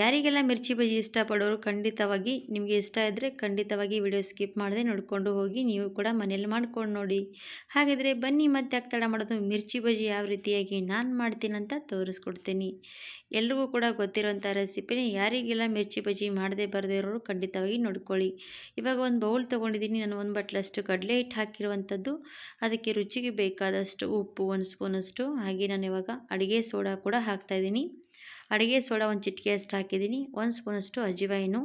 ಯಾರಿಗೆಲ್ಲ ಮಿರ್ಚಿ ಬಜ್ಜಿ ಇಷ್ಟಪಡೋರು ಖಂಡಿತವಾಗಿ ನಿಮಗೆ ಇಷ್ಟ ಇದ್ದರೆ ಖಂಡಿತವಾಗಿ ವಿಡಿಯೋ ಸ್ಕಿಪ್ ಮಾಡದೆ ನೋಡಿಕೊಂಡು ಹೋಗಿ, ನೀವು ಕೂಡ ಮನೇಲಿ ಮಾಡ್ಕೊಂಡು ನೋಡಿ. ಹಾಗಿದ್ರೆ ಬನ್ನಿ, ಮತ್ತೆ ಯಾಕೆ ತಡ ಮಾಡೋದು ಮಿರ್ಚಿ ಬಜ್ಜಿ ಯಾವ ರೀತಿಯಾಗಿ ನಾನು ಮಾಡ್ತೀನಂತ ತೋರಿಸ್ಕೊಡ್ತೀನಿ. ಎಲ್ರಿಗೂ ಕೂಡ ಗೊತ್ತಿರೋಂಥ ರೆಸಿಪಿನೇ, ಯಾರಿಗೆಲ್ಲ ಮಿರ್ಚಿ ಬಜ್ಜಿ ಮಾಡದೆ ಬರದೇ ಇರೋರು ಖಂಡಿತವಾಗಿ ನೋಡ್ಕೊಳ್ಳಿ. ಇವಾಗ ಒಂದು ಬೌಲ್ ತೊಗೊಂಡಿದ್ದೀನಿ, ನಾನು ಒಂದು ಬಟ್ಲಷ್ಟು ಕಡಲೆ ಹಿಟ್ಟು ಹಾಕಿರುವಂಥದ್ದು. ಅದಕ್ಕೆ ರುಚಿಗೆ ಬೇಕಾದಷ್ಟು ಉಪ್ಪು, ಒಂದು ಸ್ಪೂನಷ್ಟು. ಹಾಗೆ ನಾನು ಇವಾಗ ಅಡುಗೆ ಸೋಡಾ ಕೂಡ ಹಾಕ್ತಾಯಿದ್ದೀನಿ ಅಡುಗೆ ಸೋಡಾ ಒಂದು ಚಿಟಿಕೆಯಷ್ಟು ಹಾಕಿದ್ದೀನಿ, ಒಂದು ಸ್ಪೂನಷ್ಟು ಅಜಿವಾಯಿನು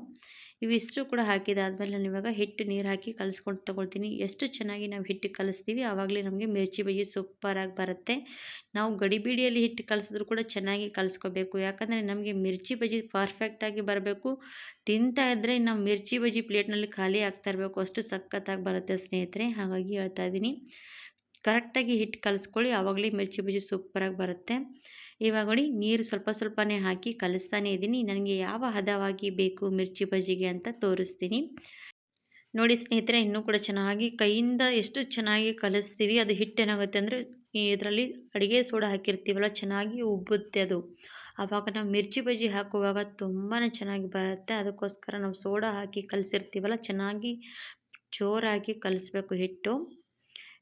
ಇವಿಷ್ಟು ಕೂಡ ಹಾಕಿದಾದ್ಮೇಲೆ ನಾನು ಇವಾಗ ಹಿಟ್ಟು ನೀರು ಹಾಕಿ ಕಲಿಸ್ಕೊಂಡು ತೊಗೊಳ್ತೀನಿ. ಎಷ್ಟು ಚೆನ್ನಾಗಿ ನಾವು ಹಿಟ್ಟು ಕಲಿಸ್ತೀವಿ ಆವಾಗಲೇ ನಮಗೆ ಮಿರ್ಚಿ ಬಜ್ಜಿ ಸೂಪರಾಗಿ ಬರುತ್ತೆ. ನಾವು ಗಡಿಬಿಡಿಯಲ್ಲಿ ಹಿಟ್ಟು ಕಲಿಸಿದ್ರು ಕೂಡ ಚೆನ್ನಾಗಿ ಕಲಿಸ್ಕೋಬೇಕು. ಯಾಕಂದರೆ ನಮಗೆ ಮಿರ್ಚಿ ಬಜ್ಜಿ ಪರ್ಫೆಕ್ಟಾಗಿ ಬರಬೇಕು. ತಿಂತಾ ಇದ್ದರೆ ನಾವು ಮಿರ್ಚಿ ಬಜ್ಜಿ ಪ್ಲೇಟ್ನಲ್ಲಿ ಖಾಲಿ ಆಗ್ತಾ ಇರಬೇಕು. ಅಷ್ಟು ಸಖತ್ತಾಗಿ ಬರುತ್ತೆ ಸ್ನೇಹಿತರೆ. ಹಾಗಾಗಿ ಹೇಳ್ತಾ ಇದ್ದೀನಿ. ಕರೆಕ್ಟಾಗಿ ಹಿಟ್ಟು ಕಲಿಸ್ಕೊಳ್ಳಿ. ಆವಾಗಲೇ ಮಿರ್ಚಿ ಬಜ್ಜಿ ಸೂಪರಾಗಿ ಬರುತ್ತೆ. ಇವಾಗ ನೋಡಿ ನೀರು ಸ್ವಲ್ಪ ಸ್ವಲ್ಪನೇ ಹಾಕಿ ಕಲಿಸ್ತಾನೇ ಇದ್ದೀನಿ. ನನಗೆ ಯಾವ ಹದವಾಗಿ ಬೇಕು ಮಿರ್ಚಿ ಬಜ್ಜಿಗೆ ಅಂತ ತೋರಿಸ್ತೀನಿ. ನೋಡಿ ಸ್ನೇಹಿತರೆ, ಇನ್ನೂ ಕೂಡ ಚೆನ್ನಾಗಿ ಕೈಯಿಂದ ಎಷ್ಟು ಚೆನ್ನಾಗಿ ಕಲಿಸ್ತೀವಿ. ಅದು ಹಿಟ್ಟೇನಾಗುತ್ತೆ ಅಂದರೆ ಇದರಲ್ಲಿ ಅಡುಗೆ ಸೋಡಾ ಹಾಕಿರ್ತೀವಲ್ಲ, ಚೆನ್ನಾಗಿ ಉಬ್ಬುತ್ತೆ ಅದು. ಆವಾಗ ನಾವು ಮಿರ್ಚಿ ಬಜ್ಜಿ ಹಾಕುವಾಗ ತುಂಬಾ ಚೆನ್ನಾಗಿ ಬರುತ್ತೆ. ಅದಕ್ಕೋಸ್ಕರ ನಾವು ಸೋಡಾ ಹಾಕಿ ಕಲಿಸಿರ್ತೀವಲ್ಲ, ಚೆನ್ನಾಗಿ ಜೋರಾಗಿ ಕಲಿಸ್ಬೇಕು ಹಿಟ್ಟು.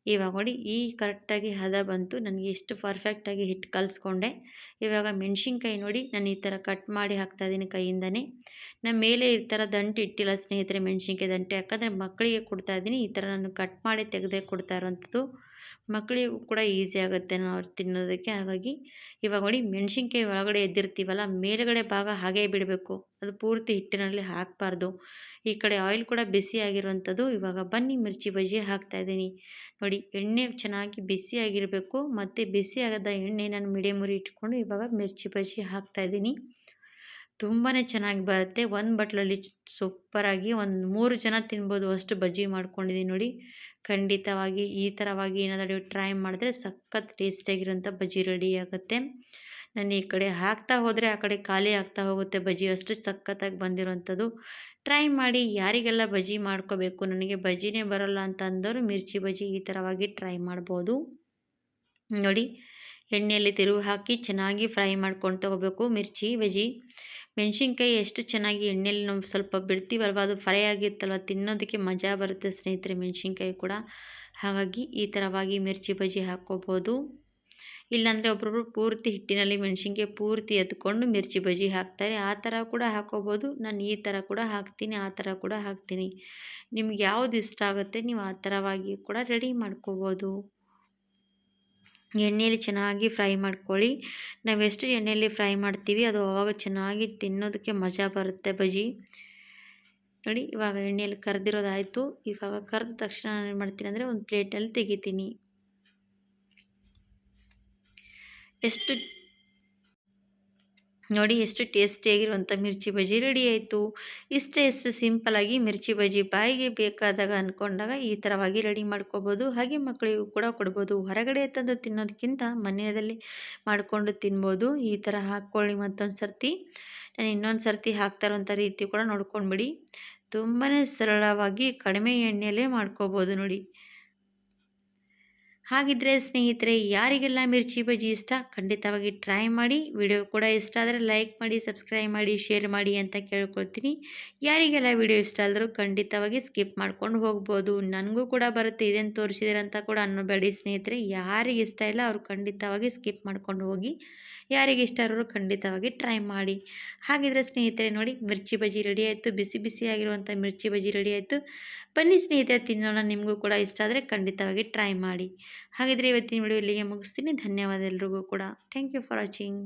ಇವಾಗ ನೋಡಿ ಈ ಕರೆಕ್ಟಾಗಿ ಹದ ಬಂತು. ನನಗೆ ಎಷ್ಟು ಪರ್ಫೆಕ್ಟಾಗಿ ಹಿಟ್ಟು ಕಲಿಸ್ಕೊಂಡೆ. ಇವಾಗ ಮೆಣಸಿನ್ಕಾಯಿ ನೋಡಿ ನಾನು ಈ ಥರ ಕಟ್ ಮಾಡಿ ಹಾಕ್ತಾ ಇದ್ದೀನಿ ಕೈಯಿಂದನೇ. ನಮ್ಮ ಮೇಲೆ ಈ ಥರ ದಂಟು ಇಟ್ಟಿಲ್ಲ ಸ್ನೇಹಿತರೆ ಮೆಣಸಿನ್ಕಾಯಿ ದಂಟು. ಯಾಕಂದರೆ ಮಕ್ಕಳಿಗೆ ಕೊಡ್ತಾ ಇದ್ದೀನಿ. ಈ ಥರ ನಾನು ಕಟ್ ಮಾಡಿ ತೆಗೆದೇ ಕೊಡ್ತಾ ಇರೋವಂಥದ್ದು ಮಕ್ಕಳಿಗೂ ಕೂಡ ಈಸಿ ಆಗುತ್ತೆ ನಾವು ತಿನ್ನೋದಕ್ಕೆ. ಹಾಗಾಗಿ ಇವಾಗ ನೋಡಿ ಮೆಣಸಿನ್ಕಾಯಿ ಒಳಗಡೆ ಎದ್ದಿರ್ತೀವಲ್ಲ, ಮೇಲುಗಡೆ ಭಾಗ ಹಾಗೇ ಬಿಡಬೇಕು. ಅದು ಪೂರ್ತಿ ಹಿಟ್ಟಿನಲ್ಲಿ ಹಾಕಬಾರ್ದು. ಈ ಕಡೆ ಆಯಿಲ್ ಕೂಡ ಬಿಸಿ ಆಗಿರುವಂಥದ್ದು. ಇವಾಗ ಬನ್ನಿ ಮಿರ್ಚಿ ಬಜ್ಜಿ ಹಾಕ್ತಾಯಿದ್ದೀನಿ ನೋಡಿ ಎಣ್ಣೆ ಚೆನ್ನಾಗಿ ಬಿಸಿಯಾಗಿರಬೇಕು ಮತ್ತು ಬಿಸಿ ಆಗದ ಎಣ್ಣೆ ನಾನು ಮೀಡಿಯಮ್ ಉರಿ ಇಟ್ಕೊಂಡು ಇವಾಗ ಮಿರ್ಚಿ ಬಜ್ಜಿ ಹಾಕ್ತಾಯಿದ್ದೀನಿ ತುಂಬಾ ಚೆನ್ನಾಗಿ ಬರುತ್ತೆ. ಒಂದು ಬಟ್ಲಲ್ಲಿ ಸೂಪರಾಗಿ ಒಂದು ಮೂರು ಜನ ತಿನ್ಬೋದು ಅಷ್ಟು ಬಜ್ಜಿ ಮಾಡ್ಕೊಂಡಿದ್ದೀನಿ ನೋಡಿ. ಖಂಡಿತವಾಗಿ ಈ ಥರವಾಗಿ ಏನಾದರೂ ಟ್ರೈ ಮಾಡಿದ್ರೆ ಸಖತ್ ಟೇಸ್ಟಿಯಾಗಿರೋಂಥ ಬಜ್ಜಿ ರೆಡಿ ಆಗುತ್ತೆ. ನಾನು ಈ ಕಡೆ ಹಾಕ್ತಾ ಹೋದರೆ ಆ ಕಡೆ ಖಾಲಿ ಆಗ್ತಾ ಹೋಗುತ್ತೆ ಬಜ್ಜಿ. ಅಷ್ಟು ಸಖತ್ತಾಗಿ ಬಂದಿರೋವಂಥದ್ದು. ಟ್ರೈ ಮಾಡಿ ಯಾರಿಗೆಲ್ಲ ಬಜ್ಜಿ ಮಾಡ್ಕೋಬೇಕು, ನನಗೆ ಬಜ್ಜಿನೇ ಬರೋಲ್ಲ ಅಂತ ಅಂದವರು ಮಿರ್ಚಿ ಬಜ್ಜಿ ಈ ಥರವಾಗಿ ಟ್ರೈ ಮಾಡ್ಬೋದು. ನೋಡಿ, ಎಣ್ಣೆಯಲ್ಲಿ ತಿರುವು ಹಾಕಿ ಚೆನ್ನಾಗಿ ಫ್ರೈ ಮಾಡ್ಕೊಂಡು ತೊಗೋಬೇಕು ಮಿರ್ಚಿ ಬಜ್ಜಿ. ಮೆಣಸಿನ್ಕಾಯಿ ಎಷ್ಟು ಚೆನ್ನಾಗಿ ಎಣ್ಣೆಯಲ್ಲಿ ನಾವು ಸ್ವಲ್ಪ ಬಿಡ್ತೀವಲ್ವ, ಅದು ಫ್ರೈ ಆಗಿತ್ತಲ್ವ, ತಿನ್ನೋದಕ್ಕೆ ಮಜಾ ಬರುತ್ತೆ ಸ್ನೇಹಿತರೆ ಮೆಣಸಿನ್ಕಾಯಿ ಕೂಡ. ಹಾಗಾಗಿ ಈ ಥರವಾಗಿ ಮಿರ್ಚಿ ಬಜ್ಜಿ ಹಾಕ್ಕೋಬೋದು. ಇಲ್ಲಾಂದರೆ ಒಬ್ಬೊಬ್ರು ಪೂರ್ತಿ ಹಿಟ್ಟಿನಲ್ಲಿ ಮೆಣಸಿನ್ಕಾಯಿ ಪೂರ್ತಿ ಎತ್ಕೊಂಡು ಮಿರ್ಚಿ ಬಜ್ಜಿ ಹಾಕ್ತಾರೆ. ಆ ಥರ ಕೂಡ ಹಾಕ್ಕೋಬೋದು. ನಾನು ಈ ಥರ ಕೂಡ ಹಾಕ್ತೀನಿ, ಆ ಥರ ಕೂಡ ಹಾಕ್ತೀನಿ. ನಿಮ್ಗೆ ಯಾವುದು ಇಷ್ಟ ಆಗುತ್ತೆ, ನೀವು ಆ ಥರವಾಗಿ ಕೂಡ ರೆಡಿ ಮಾಡ್ಕೋಬೋದು. ಎಣ್ಣೆಯಲ್ಲಿ ಚೆನ್ನಾಗಿ ಫ್ರೈ ಮಾಡ್ಕೊಳ್ಳಿ. ನಾವು ಎಷ್ಟು ಎಣ್ಣೆಯಲ್ಲಿ ಫ್ರೈ ಮಾಡ್ತೀವಿ ಅದು ಅವಾಗ ಚೆನ್ನಾಗಿ ತಿನ್ನೋದಕ್ಕೆ ಮಜಾ ಬರುತ್ತೆ ಬಜ್ಜಿ. ನೋಡಿ, ಇವಾಗ ಎಣ್ಣೆಯಲ್ಲಿ ಕರೆದಿರೋದಾಯಿತು. ಇವಾಗ ಕರೆದ ತಕ್ಷಣ ನಾನು ಏನು ಮಾಡ್ತೀನಿ ಅಂದರೆ ಒಂದು ಪ್ಲೇಟಲ್ಲಿ ತೆಗಿತೀನಿ. ಎಷ್ಟು ನೋಡಿ ಎಷ್ಟು ಟೇಸ್ಟಿಯಾಗಿರುವಂಥ ಮಿರ್ಚಿ ಬಜ್ಜಿ ರೆಡಿ ಆಯಿತು. ಇಷ್ಟೇ ಎಷ್ಟು ಸಿಂಪಲಾಗಿ ಮಿರ್ಚಿ ಬಜ್ಜಿ ಬಾಯಿಗೆ ಬೇಕಾದಾಗ ಅಂದ್ಕೊಂಡಾಗ ಈ ಥರವಾಗಿ ರೆಡಿ ಮಾಡ್ಕೋಬೋದು. ಹಾಗೆ ಮಕ್ಕಳಿಗೂ ಕೂಡ ಕೊಡ್ಬೋದು. ಹೊರಗಡೆ ತಂದು ತಿನ್ನೋದಕ್ಕಿಂತ ಮನೆಯಲ್ಲಿ ಮಾಡಿಕೊಂಡು ತಿನ್ಬೋದು. ಈ ಥರ ಹಾಕ್ಕೊಳ್ಳಿ ಮತ್ತೊಂದು ಸರ್ತಿ. ನಾನು ಇನ್ನೊಂದು ಸರ್ತಿ ಹಾಕ್ತಾ ರೀತಿ ಕೂಡ ನೋಡ್ಕೊಂಡ್ಬಿಡಿ. ತುಂಬಾ ಸರಳವಾಗಿ ಕಡಿಮೆ ಎಣ್ಣೆಯಲ್ಲೇ ಮಾಡ್ಕೋಬೋದು ನೋಡಿ. ಹಾಗಿದ್ರೆ ಸ್ನೇಹಿತರೆ, ಯಾರಿಗೆಲ್ಲ ಮಿರ್ಚಿ ಬಜ್ಜಿ ಇಷ್ಟ, ಖಂಡಿತವಾಗಿ ಟ್ರೈ ಮಾಡಿ. ವಿಡಿಯೋ ಕೂಡ ಇಷ್ಟ ಆದರೆ ಲೈಕ್ ಮಾಡಿ ಸಬ್ಸ್ಕ್ರೈಬ್ ಮಾಡಿ ಶೇರ್ ಮಾಡಿ ಅಂತ ಕೇಳ್ಕೊಳ್ತೀನಿ. ಯಾರಿಗೆಲ್ಲ ವಿಡಿಯೋ ಇಷ್ಟ ಆದರೂ ಖಂಡಿತವಾಗಿ ಸ್ಕಿಪ್ ಮಾಡ್ಕೊಂಡು ಹೋಗ್ಬೋದು. ನನಗೂ ಕೂಡ ಬರುತ್ತೆ ಇದೇನು ತೋರಿಸಿದ್ರೆ ಅಂತ ಕೂಡ ಅನ್ನೋಬೇಡಿ ಸ್ನೇಹಿತರೆ. ಯಾರಿಗೆ ಇಷ್ಟ ಇಲ್ಲ ಅವರು ಖಂಡಿತವಾಗಿ ಸ್ಕಿಪ್ ಮಾಡ್ಕೊಂಡು ಹೋಗಿ. ಯಾರಿಗೆ ಇಷ್ಟ ಇರೋರು ಖಂಡಿತವಾಗಿ ಟ್ರೈ ಮಾಡಿ. ಹಾಗಿದ್ರೆ ಸ್ನೇಹಿತರೆ ನೋಡಿ, ಮಿರ್ಚಿ ಬಜ್ಜಿ ರೆಡಿ ಆಯಿತು. ಬಿಸಿ ಬಿಸಿ ಆಗಿರುವಂಥ ಮಿರ್ಚಿ ಬಜ್ಜಿ ರೆಡಿ ಆಯಿತು. ಬನ್ನಿ ಸ್ನೇಹಿತರೆ, ತಿನ್ನೋಣ. ನಿಮಗೂ ಕೂಡ ಇಷ್ಟ ಆದರೆ ಖಂಡಿತವಾಗಿ ಟ್ರೈ ಮಾಡಿ. ಹಾಗಿದ್ರೆ ಇವತ್ತಿನ ವಿಡಿಯೋ ಇಲ್ಲಿಗೆ ಮುಗಿಸ್ತೀನಿ. ಧನ್ಯವಾದ ಎಲ್ರಿಗೂ ಕೂಡ. Thank you for watching